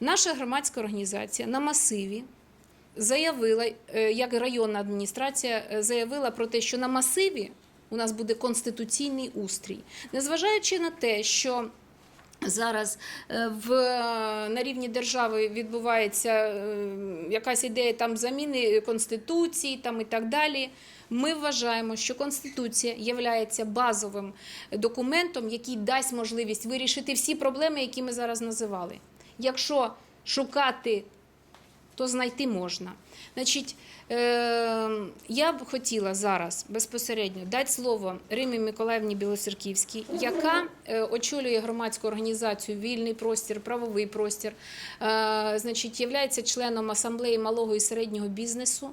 Наша громадська організація на масиві заявила, е, як районна адміністрація е, заявила про те, що на масиві у нас буде конституційний устрій, незважаючи на те, що Зараз е, в, на рівні держави відбувається якась ідея там заміни конституції там і так далі. Ми вважаємо, що конституція є базовим документом, який дасть можливість вирішити всі проблеми, які ми зараз називали. Якщо шукати то знайти можна. Значить, е, я б хотіла зараз безпосередньо дати слово Римі Миколаївні Білоцерківській, яка е, очолює громадську організацію Вільний простір, правовий простір, е, значить, є членом асамблеї малого і середнього бізнесу.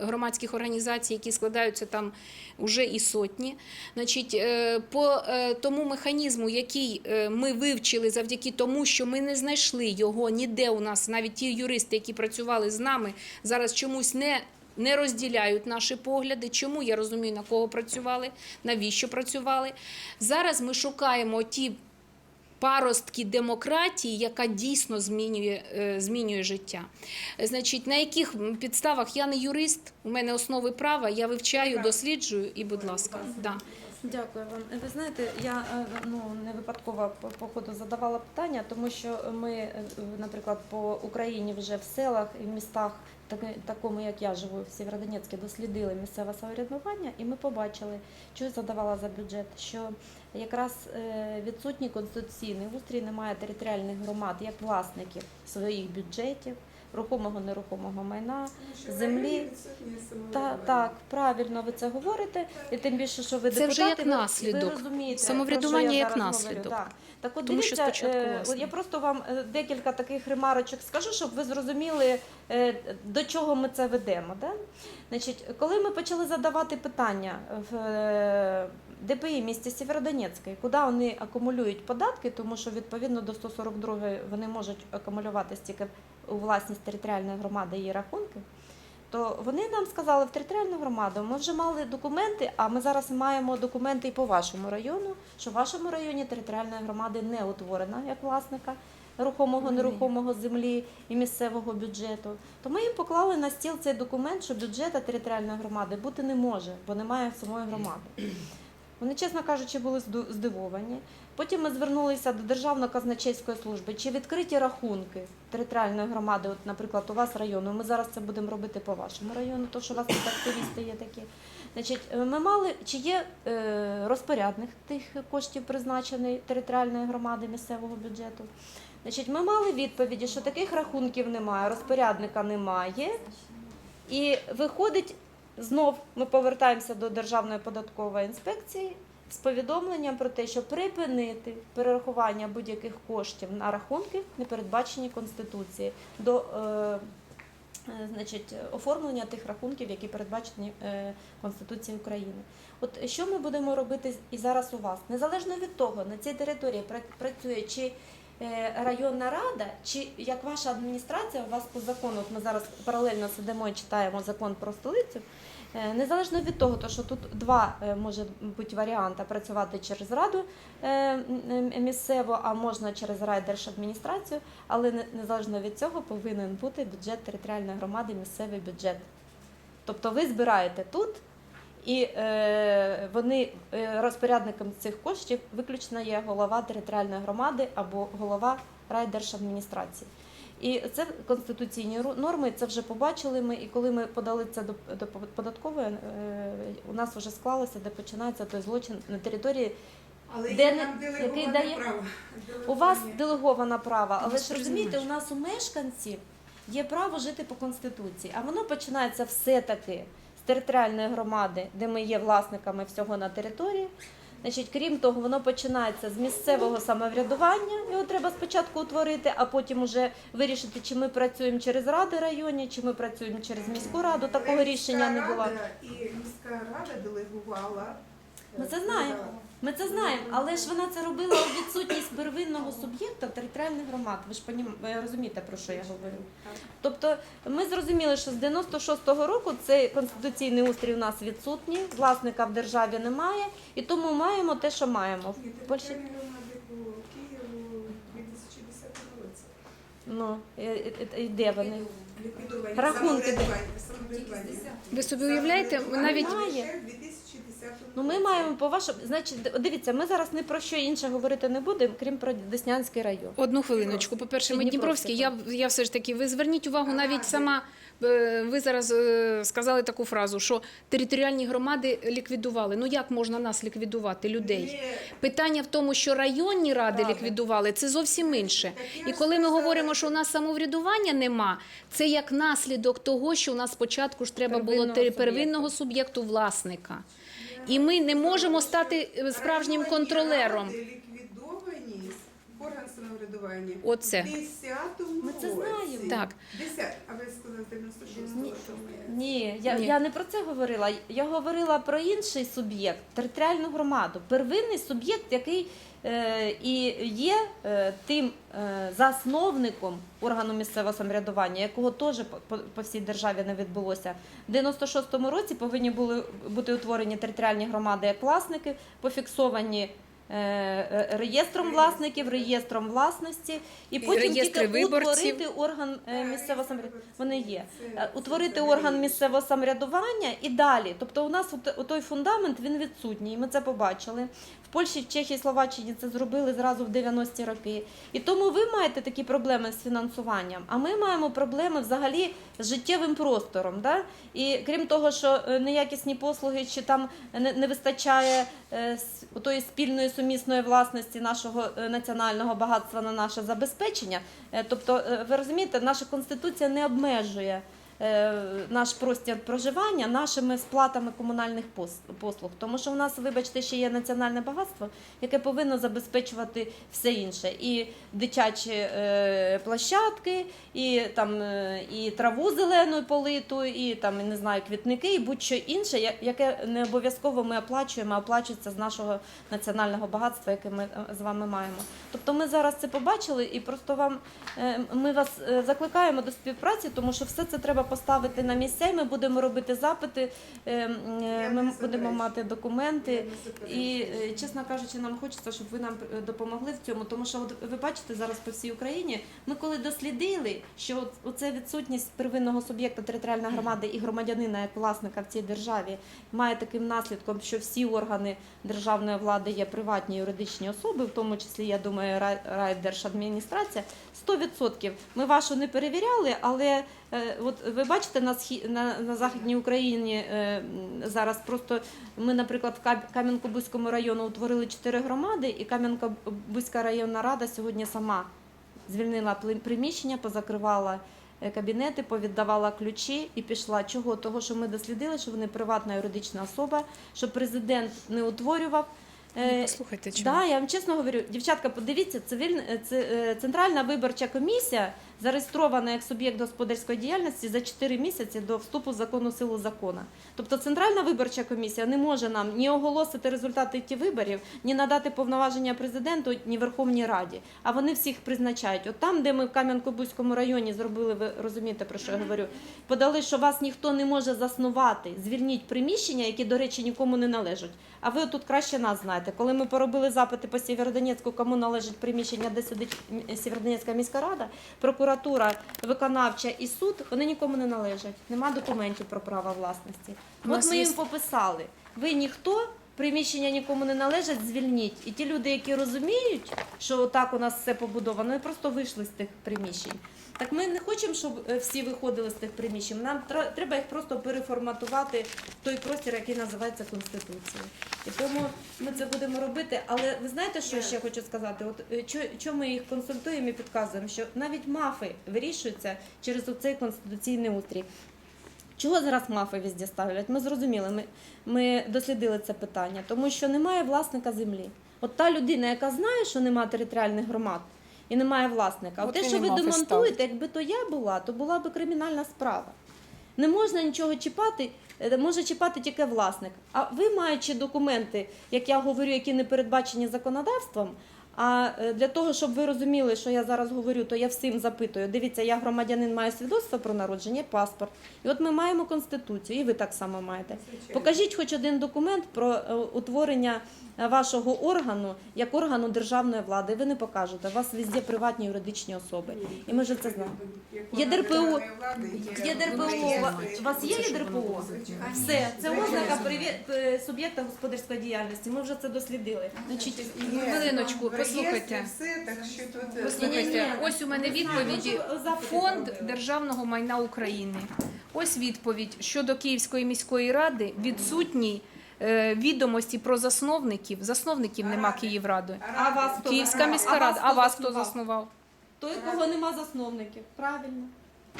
Громадських організацій, які складаються там уже і сотні. Значить, е, по е, тому механізму, який е, ми вивчили завдяки тому, що ми не знайшли його ніде у нас, навіть ті юристи, які працювали з нами, зараз чомусь не. Не розділяють наші погляди. Чому я розумію, на кого працювали, навіщо працювали. Зараз ми шукаємо ті паростки демократії, яка дійсно змінює, е, змінює життя. Значить, на яких підставах я не юрист, у мене основи права, я вивчаю, досліджую і, будь ласка, да. Дякую вам. Ви знаєте, я е, ну не випадково по ходу задавала питання, тому що ми, е, наприклад, по Україні вже в селах і в містах, такому як я живу в Сєвєродонецьку, дослідили місцеве самоврядування, і ми побачили, що задавала за бюджет, що якраз е, відсутній конституційний устрій немає територіальних громад як власників своїх бюджетів, рухомого нерухомого майна, землі. Та, так, правильно ви це говорите, і тим більше, що ви Це вже як наслідок. Ви розумієте, Самоврядування я як зараз наслідок. Говорю. Так. Так от Тому що спочатку е, власне. я просто вам е, декілька таких ремарочок скажу, щоб ви зрозуміли, е, до чого ми це ведемо. Да? Значить, коли ми почали задавати питання в ДПІ місті Сєвєродонецька, куди вони акумулюють податки, тому що відповідно до 142 вони можуть акумулювати стільки у власність територіальної громади її рахунки. То вони нам сказали в територіальну громаду, ми вже мали документи, а ми зараз маємо документи і по вашому району, що в вашому районі територіальної громади не утворена як власника рухомого, нерухомого землі і місцевого бюджету. То ми їм поклали на стіл цей документ, що бюджета територіальної громади бути не може, бо немає самої громади. Вони, чесно кажучи, були здивовані. Потім ми звернулися до Державної казначейської служби, чи відкриті рахунки територіальної громади, от, наприклад, у вас району. Ми зараз це будемо робити по вашому району, то що у вас тут активісти є такі. Значить, е, ми мали, чи є е, розпорядник тих коштів, призначений територіальної громади місцевого бюджету. Значить, ми мали відповіді, що таких рахунків немає, розпорядника немає. І виходить, знов ми повертаємося до Державної податкової інспекції з повідомленням про те, що припинити перерахування будь-яких коштів на рахунки, не передбачені Конституції, до е, е, значить, оформлення тих рахунків, які передбачені е, Конституцією України. От що ми будемо робити і зараз у вас? Незалежно від того, на цій території працює чи е, районна рада, чи як ваша адміністрація, у вас по закону, от ми зараз паралельно сидимо і читаємо закон про столицю. Е, Незалежно від того, то, що тут два е, може бути варіанти працювати через раду е, м, м, місцево, а можна через райдержадміністрацію, але незалежно від цього повинен бути бюджет територіальної громади, місцевий бюджет. Тобто ви збираєте тут, і вони розпорядником цих коштів виключно є голова територіальної громади або голова райдержадміністрації. І це конституційні норми, це вже побачили ми. І коли ми подали це до, податкової, е, у нас вже склалося, де починається той злочин на території. Але Де нам який дає- право. У вас делегована права, але ж розумієте, у нас у мешканців є право жити по конституції, а воно починається все-таки з територіальної громади, де ми є власниками всього на території. Значить, крім того, воно починається з місцевого самоврядування. Його треба спочатку утворити, а потім уже вирішити, чи ми працюємо через ради районні, чи ми працюємо через міську раду. Такого рішення не було. І міська рада делегувала. Ми це знаємо. Ми це знаємо, але ж вона це робила у відсутність первинного суб'єкта територіальних громад. Ви ж понім... ви розумієте, про що я говорю. Тобто ми зрозуміли, що з 96-го року цей конституційний устрій у нас відсутній, власника в державі немає, і тому маємо те, що маємо. Ні, В Польщі громади по Києву у 2010 році. Ну, е, де вони? Рахунки. Ви собі уявляєте, навіть Немає. Ще в 2010 Ну, ми маємо по вашому, значить, дивіться, ми зараз ні про що інше говорити не будемо, крім про Деснянський район. Одну хвилиночку. По-перше, ми Дніпровський. Я, я все ж таки, ви зверніть увагу, навіть сама е, ви зараз е, сказали таку фразу, що територіальні громади ліквідували. Ну як можна нас ліквідувати, людей? Питання в тому, що районні ради ліквідували, це зовсім інше. І коли ми говоримо, що у нас самоврядування нема, це як наслідок того, що у нас спочатку ж треба було первинного суб'єкту власника. І ми не можемо стати е, справжнім контролером. ліквідовані орган самоврядування. Оце. В 10-му Ми це знаємо. Так. 10, а ви сказали 96 Ні. Ні, я, Ні. я не про це говорила. Я говорила про інший суб'єкт, територіальну громаду. Первинний суб'єкт, який е, і є е, тим е, засновником органу місцевого самоврядування, якого теж по, по, по всій державі не відбулося. В 96-му році повинні були бути утворені територіальні громади як власники, пофіксовані. Е, е, Реєстром власників, реєстром власності, і потім тільки виборців. утворити орган е, місцевого самоврядування. Вони є. Утворити орган місцевого самоврядування і далі. Тобто у нас той фундамент він відсутній. і Ми це побачили. Польщі, Чехії, Словаччині це зробили зразу в 90-ті роки. І тому ви маєте такі проблеми з фінансуванням. А ми маємо проблеми взагалі з життєвим простором. Да? І крім того, що е, неякісні послуги чи там не, вистачає е, тої спільної сумісної власності нашого е, національного багатства на наше забезпечення. Тобто, ви розумієте, наша конституція не обмежує наш простір проживання нашими сплатами комунальних послуг. Тому що в нас, вибачте, ще є національне багатство, яке повинно забезпечувати все інше. І дитячі е, площадки, і там е, і траву зелену политу, і там не знаю, квітники, і будь-що інше, яке не обов'язково ми оплачуємо, а оплачується з нашого національного багатства, яке ми е, з вами маємо. Тобто ми зараз це побачили, і просто вам е, ми вас е, закликаємо до співпраці, тому що все це треба поставити на місця. і Ми будемо робити запити, е, е, ми будемо мати документи. І е, чесно кажучи, нам хочеться, щоб ви нам допомогли в цьому. Тому що ви бачите зараз по всій Україні. Ми коли дослідили, що оце відсутність первинного суб'єкта територіальної громади і громадянина як власника в цій державі має таким наслідком, що всі органи державної влади є приватні юридичні особи, в тому числі я думаю, райдержадміністрація. 100%. Ми вашу не перевіряли, але от ви бачите на на, на західній Україні е, зараз просто ми, наприклад, в Кам'янко-Бузькому району утворили чотири громади, і Кам'янко-Бузька районна рада сьогодні сама звільнила приміщення, позакривала е, кабінети, повіддавала ключі і пішла. Чого? Того, що ми дослідили, що вони приватна юридична особа, що президент не утворював. е, Ну, Послухайте, чому? Да, я вам чесно говорю, дівчатка, подивіться, цивільна це, е, центральна виборча комісія зареєстрована як суб'єкт господарської діяльності за 4 місяці до вступу закону силу закона. Тобто центральна виборча комісія не може нам ні оголосити результати ті виборів, ні надати повноваження президенту, ні Верховній Раді. А вони всіх призначають. От там, де ми в Кам'янко-Бузькому районі зробили, ви розумієте про що я говорю, подали, що вас ніхто не може заснувати. Звільніть приміщення, які, до речі, нікому не належать. А ви тут краще нас знаєте. Коли ми поробили запити по Сєвєродонецьку, кому належить приміщення, де сидить Сєвєродонецька міська рада, прокуратура, виконавча і суд, вони нікому не належать. Нема документів про право власності. От ми їм пописали. Ви ніхто. Приміщення нікому не належать, звільніть. І ті люди, які розуміють, що отак у нас все побудовано, вони просто вийшли з тих приміщень. Так ми не хочемо, щоб е, всі виходили з тих приміщень. Нам треба їх просто переформатувати в той простір, який називається Конституцією. І тому ми це будемо робити. Але ви знаєте, що ще хочу сказати? От е, чому ми їх консультуємо і підказуємо, що навіть мафи вирішуються через оцей конституційний устрій. Чого зараз мафи везде ставлять? Ми зрозуміли, ми, ми дослідили це питання, тому що немає власника землі. От та людина, яка знає, що немає територіальних громад і немає власника. От те, що ви демонтуєте, ставлять. якби то я була, то була б кримінальна справа. Не можна нічого чіпати, е, може чіпати тільки власник. А ви, маючи документи, як я говорю, які не передбачені законодавством. А е, для того, щоб ви розуміли, що я зараз говорю, то я всім запитую. Дивіться, я громадянин маю свідоцтво про народження, паспорт. І от ми маємо конституцію, і ви так само маєте. Покажіть хоч один документ про е, утворення вашого органу як органу державної влади. Ви не покажете. У вас везде приватні юридичні особи. І ми вже це знаємо. Є ДРПО. Є ДРПО. У вас- є ДРПО? Все, це ознака е, суб'єкта господарської діяльності. Ми вже це дослідили. Значить, хвилиночку, послухайте. Все, так що тут... е, Послухайте, ось у мене відповіді. Можу Фонд державного майна України. Ось відповідь щодо Київської міської ради. Відсутні е, відомості про засновників. Засновників нема Ради. Київради. А вас хто Київська міська рада. А вас хто заснував? заснував? Той, кого нема засновників. Правильно.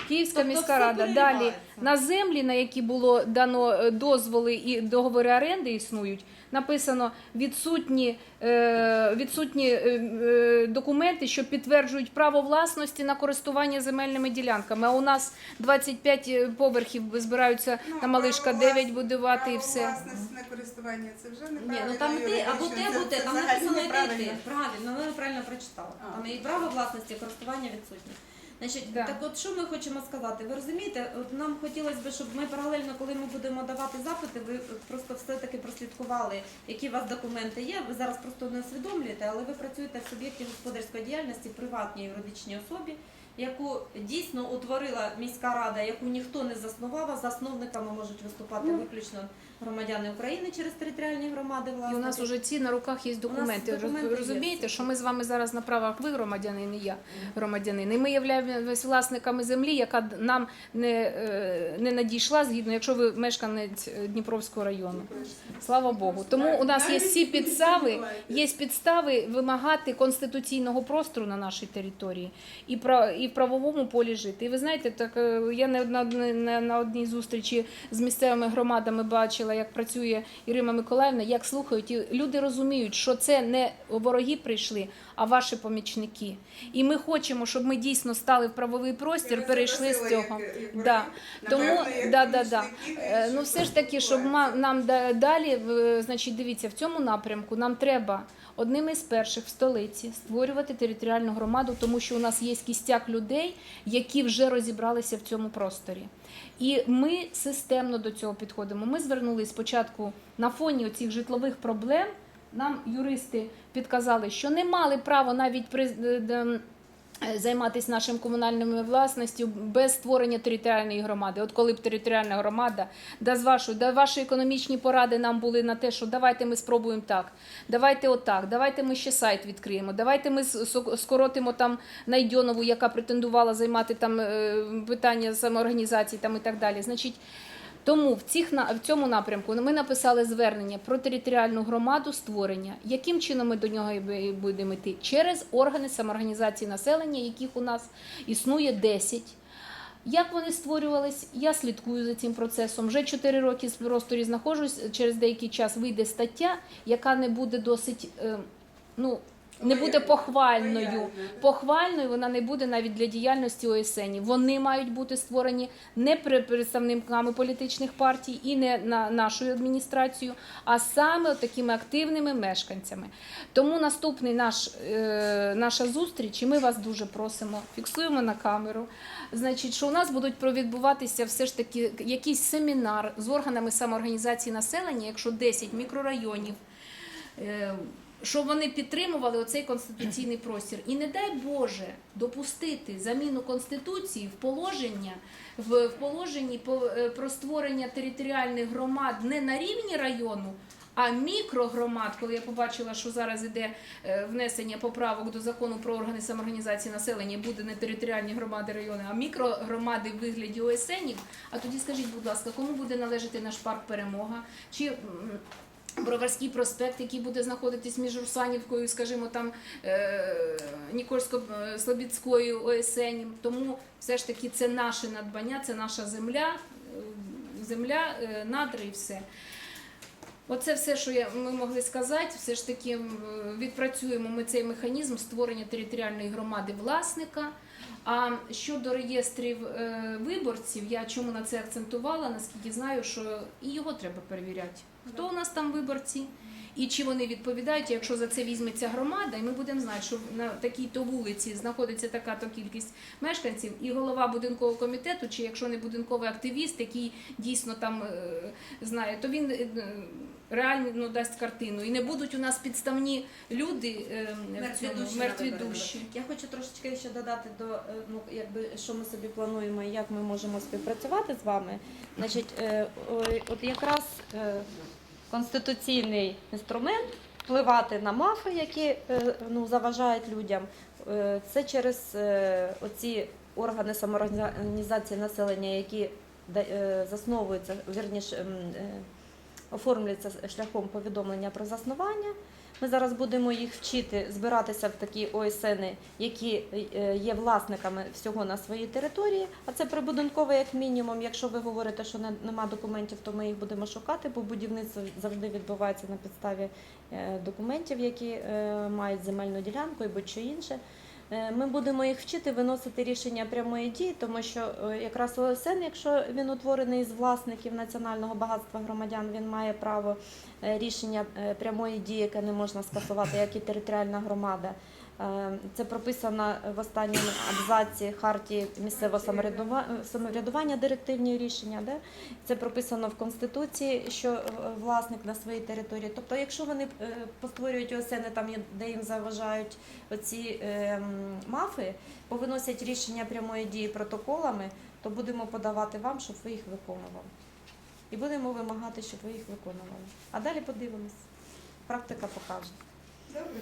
Київська Тобто міська рада. Далі на землі, на які було дано е, дозволи і договори оренди існують, написано відсутні, е, відсутні е, документи, що підтверджують право власності на користування земельними ділянками. А у нас 25 поверхів збираються Ну, на малишка 9 будувати і все. власності на користування, це вже Ні, ну там ти або те, або те. Там написано неправильно. йти. Правильно, ви правильно прочитали. А. Там і право власності, користування відсутнє. Значить, Да. так от що ми хочемо сказати? Ви розумієте, от нам хотілося б, щоб ми паралельно, коли ми будемо давати запити, ви просто все-таки прослідкували, які у вас документи є. Ви зараз просто не усвідомлюєте, але ви працюєте в суб'єкті господарської діяльності, приватній юридичній особі, яку дійсно утворила міська рада, яку ніхто не заснував, а засновниками можуть виступати Ну. виключно громадяни України через територіальні громади. І у нас вже ці на руках є документи. Документи є. Розумієте, що ми з вами зараз на правах ви громадянин, і я громадянин. І ми являємося власниками землі, яка нам не, е, не надійшла згідно, якщо ви мешканець е, Дніпровського району. Слава Богу. Тому у нас є всі підстави, є підстави вимагати конституційного простору на нашій території і про і в правовому полі жити. І ви знаєте, так е, я не на, на, на одній зустрічі з місцевими громадами бачила, як працює Ірина Миколаївна, як слухають, і люди розуміють, що це не вороги прийшли, а ваші помічники. І ми хочемо, щоб ми дійсно стали в правовий простір, перейшли з цього. як- Да. Тому да, да, да. Е, Ну, все ж таки, щоб нам да- далі, значить, дивіться, в цьому напрямку нам треба одним з перших в столиці створювати територіальну громаду, тому що у нас є кістяк людей, які вже розібралися в цьому просторі. І ми системно до цього підходимо. Ми звернулися спочатку на фоні цих житлових проблем. Нам юристи підказали, що не мали права навіть при е, займатися нашим комунальною власністю без створення територіальної громади. От коли б територіальна громада, да з вашої, да ваші економічні поради нам були на те, що давайте ми спробуємо так, давайте отак, давайте ми ще сайт відкриємо, давайте ми скоротимо там Найдьонову, яка претендувала займати там е, питання самоорганізації там і так далі. Значить, тому в, цих, в цьому напрямку ми написали звернення про територіальну громаду створення. Яким чином ми до нього будемо йти? Через органи самоорганізації населення, яких у нас існує 10. Як вони створювались, я слідкую за цим процесом. Вже 4 роки в просторі знаходжусь. Через деякий час вийде стаття, яка не буде досить, е, ну не буде похвальною. Похвальною вона не буде навіть для діяльності ОСН. Вони мають бути створені не представниками політичних партій і не на нашу адміністрацію, а саме такими активними мешканцями. Тому наступний наш, е, наша зустріч, і ми вас дуже просимо, фіксуємо на камеру. Значить, що у нас будуть відбуватися все ж таки якийсь семінар з органами самоорганізації населення, якщо 10 мікрорайонів. е, щоб вони підтримували оцей конституційний простір. І не дай Боже допустити заміну конституції в положення в, положенні по- е, про створення територіальних громад не на рівні району. А мікрогромад, коли я побачила, що зараз іде е, внесення поправок до закону про органи самоорганізації населення, буде не територіальні громади райони, а мікрогромади в вигляді ОСНів. А тоді скажіть, будь ласка, кому буде належати наш парк Перемога? Чи Броварський проспект, який буде знаходитись між Русанівкою, скажімо, там е, Нікольсько-Слобідською ОСН. Тому все ж таки це наше надбання, це наша земля, е, земля, е, надра і все. Оце все, що ми могли сказати. Все ж таки відпрацюємо ми цей механізм створення територіальної громади власника. А щодо реєстрів е, виборців, я чому на це акцентувала, наскільки знаю, що і його треба перевіряти. Хто у нас там виборці? І чи вони відповідають, якщо за це візьметься громада, і ми будемо знати, що на такій-то вулиці знаходиться така-то кількість мешканців, і голова будинкового комітету, чи якщо не будинковий активіст, який дійсно там е, знає, то він е, реально ну, дасть картину. І не будуть у нас підставні люди е, в Мертві цьому, душі, мертві душі. Я хочу трошечки ще додати до е, ну, якби що ми собі плануємо і як ми можемо співпрацювати з вами. Значить, от якраз конституційний інструмент впливати на мафи, які е, ну, заважають людям. е, Це через е, оці органи самоорганізації населення, які засновуються, вірніше, оформлюються шляхом повідомлення про заснування. Ми зараз будемо їх вчити збиратися в такі ОСН, які е, є власниками всього на своїй території. А це прибудинкове як мінімум. Якщо ви говорите, що не- нема документів, то ми їх будемо шукати, бо будівництво завжди відбувається на підставі е, документів, які е, мають земельну ділянку і будь-що інше. Е, Ми будемо їх вчити виносити рішення прямої дії, тому що е, якраз ОСН, якщо він утворений з власників національного багатства громадян, він має право е, рішення прямої дії, яке не можна скасувати, як і територіальна громада. Е, Це прописано в останньому абзаці хартії місцевого самоврядува- самоврядування, директивні рішення. Де? Це прописано в Конституції, що е, власник на своїй території. Тобто, якщо вони е, постворюють ОСН, там де їм заважають оці мафи, повиносять рішення прямої дії протоколами, то будемо подавати вам, щоб ви їх виконували. І будемо вимагати, щоб ви їх виконували. А далі подивимось. Практика покаже. Добре.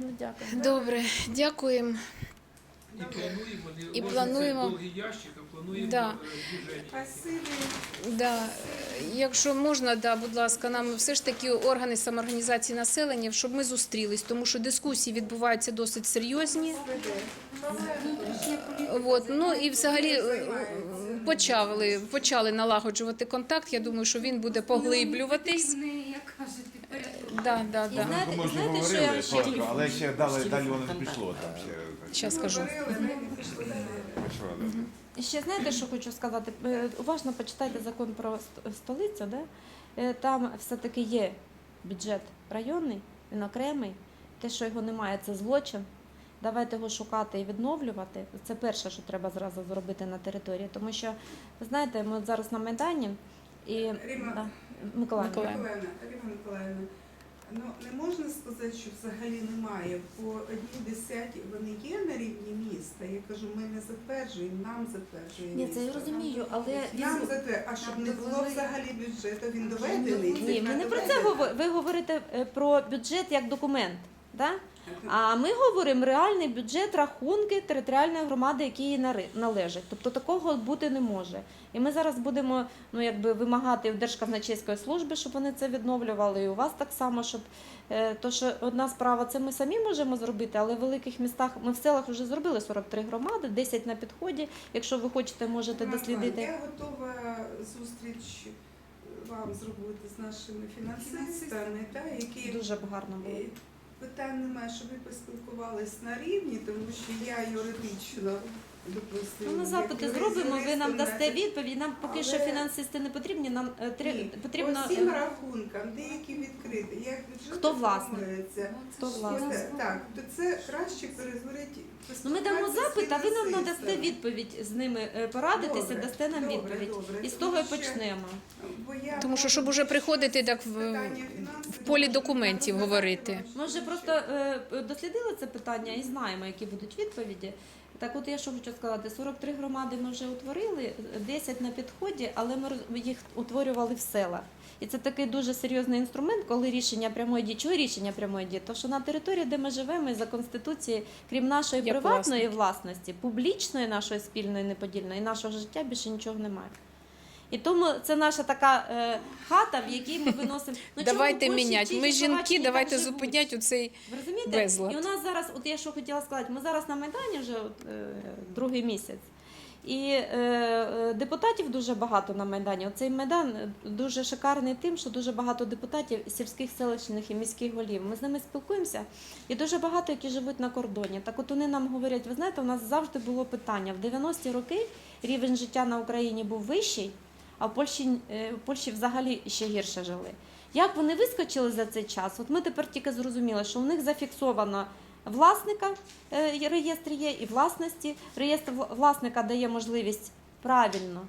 Ну, дякую. Добре, дякуємо. І плануємо, не І плануємо. довгий ящик, а плануємо Да. е. Да, якщо можна, да, будь ласка, нам все ж таки органи самоорганізації населення, щоб ми зустрілись, тому що дискусії відбуваються досить серйозні. От, ну і взагалі е, почали, почали налагоджувати контакт. Я думаю, що він буде поглиблюватись. Да, да, І да. знаєте, Ну, Ми ж знаєте, що я говорили коротко, але ще далі, далі воно не пішло. Там ще, Зараз скажу. Що, да. І ще знаєте, що хочу сказати? Е, Уважно почитайте закон про ст- столицю, да? Е, там все-таки є бюджет районний, він окремий. Те, що його немає, це злочин. Давайте його шукати і відновлювати. Це перше, що треба зразу зробити на території. Тому що, ви знаєте, ми от зараз на Майдані і Ріма. да, Миколаївна. Миколаївна. Миколаївна, Миколаївна, ну не можна сказати, що взагалі немає. По одній десяті вони є на рівні міста. Я кажу, ми не затверджуємо, нам затверджує Ні, це я місто. розумію, але Нам він- затверджує, а щоб не було взагалі бюджету, він доведений. ні, ми не про це говоримо. Ви говорите е, про бюджет як документ. Да? А ми говоримо реальний бюджет рахунки територіальної громади, які їй належать. Тобто такого бути не може. І ми зараз будемо ну, якби, вимагати в Держказначейської служби, щоб вони це відновлювали, і у вас так само, щоб е, то, що одна справа, це ми самі можемо зробити, але в великих містах ми в селах вже зробили 43 громади, 10 на підході. Якщо ви хочете, можете дослідити. Я готова зустріч вам зробити з нашими фінансистами, та, які Дуже б гарно було. Питань немає, щоб ви поспілкувались на рівні, тому що я юридично допустимо. Ну, ми запити як зробимо, ви нам дасте відповідь. Нам поки що фінансисти не потрібні. Нам е, тре- Ні, потрібно По всім е, рахункам, деякі відкриті, як бюджет Хто власник? оформлюється. хто власник. Так, то це краще перезвонити. Ну, ми дамо запит, а ви нам надасте відповідь з ними е, порадитися, Добре, дасте нам добре, відповідь. добре. І з того і Тому що- почнемо. Бо я Тому що, щоб уже приходити так в- питання фінансів, в полі документів говорити. Ми вже просто е, дослідили це питання і знаємо, які будуть відповіді. Так от я що хочу сказати, 43 громади ми вже утворили, 10 на підході, але ми їх утворювали в селах. І це такий дуже серйозний інструмент, коли рішення прямої дії. Чого рішення прямої дії? То що на території, де ми живемо, і за конституцією, крім нашої Як приватної власності, публічної нашої спільної неподільної, і нашого життя більше нічого немає. І тому це наша така е, хата, в якій ми виносимо. Ну, чому давайте в Польщі, міняти. Ми жінки, так давайте живуть? зупиняти оцей. Ви розумієте? Безлад. І у нас зараз, от я що хотіла сказати, ми зараз на Майдані вже от, е, другий місяць. І е, е, депутатів дуже багато на Майдані. Оцей Майдан дуже шикарний тим, що дуже багато депутатів сільських, селищних і міських голів. Ми з ними спілкуємося, і дуже багато, які живуть на кордоні. Так от вони нам говорять, ви знаєте, у нас завжди було питання. В 90-ті роки рівень життя на Україні був вищий, а в Польщі, е, в Польщі взагалі ще гірше жили. Як вони вискочили за цей час? От ми тепер тільки зрозуміли, що у них зафіксовано власника е, реєстр є і власності. Реєстр власника дає можливість правильно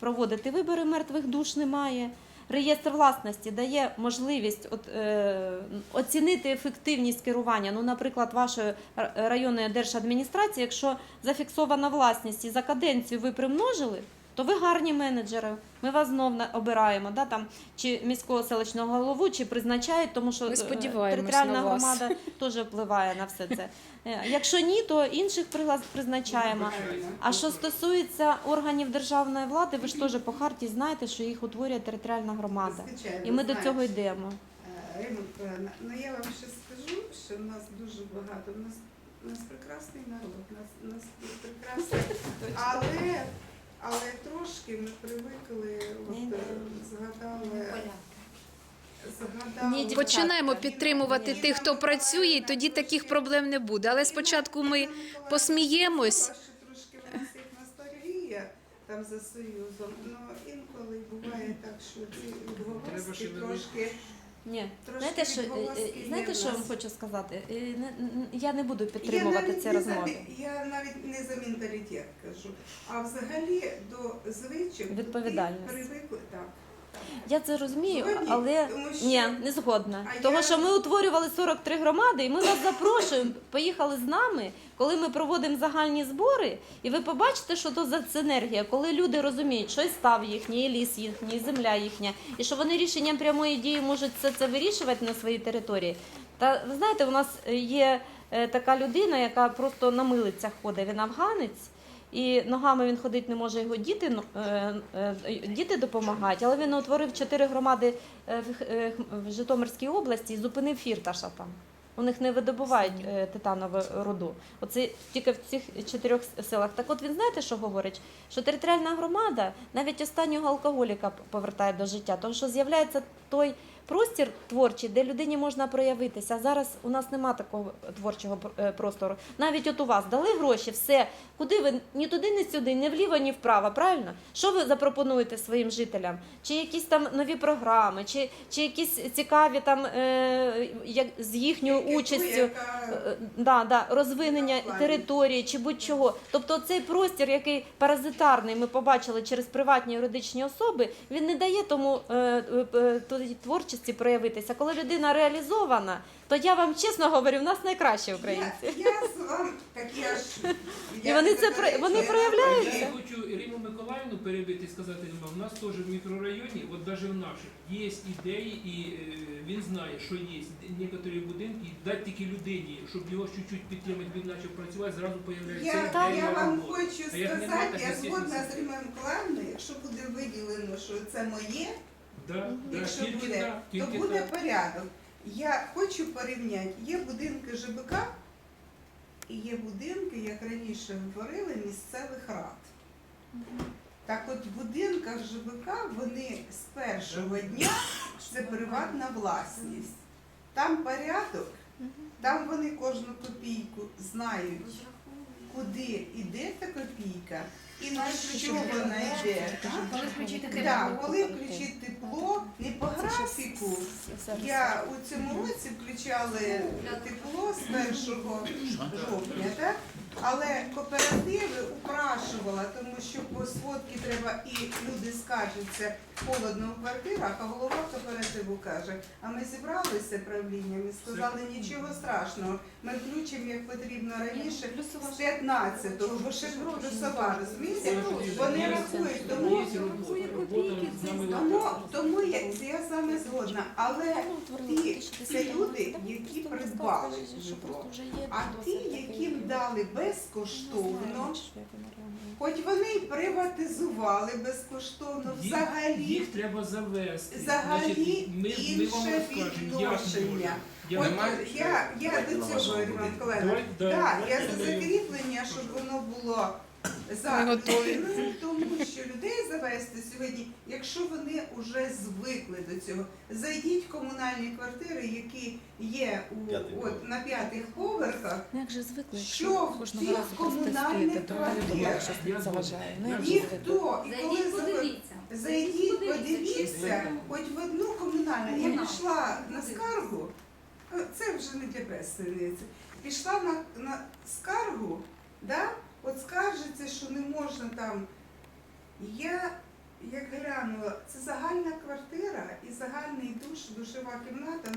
проводити вибори, мертвих душ немає. Реєстр власності дає можливість от, е, оцінити ефективність керування. Ну, наприклад, вашої районної держадміністрації, якщо зафіксована власність і за каденцію ви примножили, то ви гарні менеджери. Ми вас знов на- обираємо, да, там, чи міського селищного голову, чи призначають, тому що е, територіальна громада теж впливає на все це. Е, Якщо ні, то інших призначаємо. А що стосується органів державної влади, ви ж теж по харті знаєте, що їх утворює територіальна громада. І ми до цього йдемо. Е, ну я вам ще скажу, що в нас дуже багато, в нас, у нас прекрасний народ, у нас, у нас прекрасний, але, але трошки ми привикли, от, згадали, згадали. Починаємо підтримувати Ні, тих, хто працює, і тоді таких проблем не буде. Але спочатку ми посміємось. Трошки в нас ностальгія там за Союзом, але інколи буває так, що ці відговорки трошки Ні, Трошки знаєте, що, е, відголоски е, є знаєте, що я вам нас. хочу сказати? Е, не- Я не буду підтримувати ці не розмови. за- Я навіть не за менталітет кажу, а взагалі до звичок до Відповідальність. тих привикли так. Я це розумію, Згодні, але тому що- ні, не згодна. А Того, я- що ми утворювали 43 громади, і ми вас запрошуємо, поїхали з нами, коли ми проводимо загальні збори, і ви побачите, що то за синергія, коли люди розуміють, що і став їхній, і ліс їхній, і земля їхня, і що вони рішенням прямої дії можуть все це вирішувати на своїй території. Та ви знаєте, у нас є е, така людина, яка просто на милицях ходить, він афганець. І ногами він ходить не може його діти, е, е, діти допомагають, але він утворив чотири громади е, в, Житомирській області і зупинив фірташа там. У них не видобувають титанову руду. Оце тільки в цих чотирьох селах. Так от він знаєте, що говорить? Що територіальна громада навіть останнього алкоголіка повертає до життя, тому що з'являється той простір творчий, де людині можна проявитися. Зараз у нас нема такого творчого е, простору. Навіть от у вас дали гроші, все. Куди ви ні туди, ні сюди, ні вліво, ні вправо, правильно? Що ви запропонуєте своїм жителям? Чи якісь там нові програми, чи, чи якісь цікаві там е, як, з їхньою участю? Е, Да, да, розвинення території чи будь-чого. Тобто цей простір, який паразитарний, ми побачили через приватні юридичні особи, він не дає тому е, е, е, тої творчості проявитися. Коли людина реалізована, то я вам чесно говорю, в нас найкращі українці. Я, я з вами, так я ж... І я вони це про- вони я проявляють. Я хочу Ірину Миколаївну перебити і сказати, Ірина, у нас теж в мікрорайоні, от навіть в наших, є ідеї, і е, він знає, що є некоторі будинки, дати тільки людині, щоб його чуть-чуть підтримати, він почав працювати, зразу появляється Я, Так. я вам роботи. хочу А як сказати, так, я естественно, згодна з Римою Миколаївною, якщо буде виділено, що це моє, Да, да, якщо тільки буде, так, то тільки буде так. порядок. Я хочу порівняти, є будинки ЖБК і є будинки, як раніше говорили, місцевих рад. Так от в будинках ЖБК вони з першого дня це приватна власність. Там порядок, там вони кожну копійку знають, куди йде та копійка і на що вона йде. Коли включити тепло, Я у цьому році включали тепло з 1 жовтня, так? Але кооперативи упрашувала, тому що по сводки треба і люди скаржаться холодно у квартирах, а голова кооперативу каже, а ми зібралися правлінням і сказали, нічого страшного, ми включимо як потрібно раніше з 15-го, бо ще плюсова, розумієте? Вони рахують, тому тому, тому я, я з вами згодна. Але ті, це люди, які придбали житло. А ті, яким дали безкоштовно, хоч вони й приватизували безкоштовно, Їх- взагалі, Їх треба завести. взагалі Значить, ми, ми вам інше розкажемо, як відношення. можна. Я От не я, я до цього, Ірина Миколаївна, Давай, да, так, я давайте за ми- закріплення, щоб воно було За Ми готові. Ну, тому що людей завести сьогодні, якщо вони вже звикли до цього, зайдіть в комунальні квартири, які є у П'ятий от на п'ятих поверхах. Ну як же звикли, Що якщо в кожного разу комунальних то квартирах? що Я заважає. Ну як же Ніхто, і коли Зайдіть, подивіться. Зайдіть, подивіться, хоч в одну комунальну. Я пішла на скаргу, е, це вже не для безсердя. Пішла на, на скаргу, да? От скаржиться, що не можна там. Я як глянула, це загальна квартира і загальний душ, душева кімната. ну,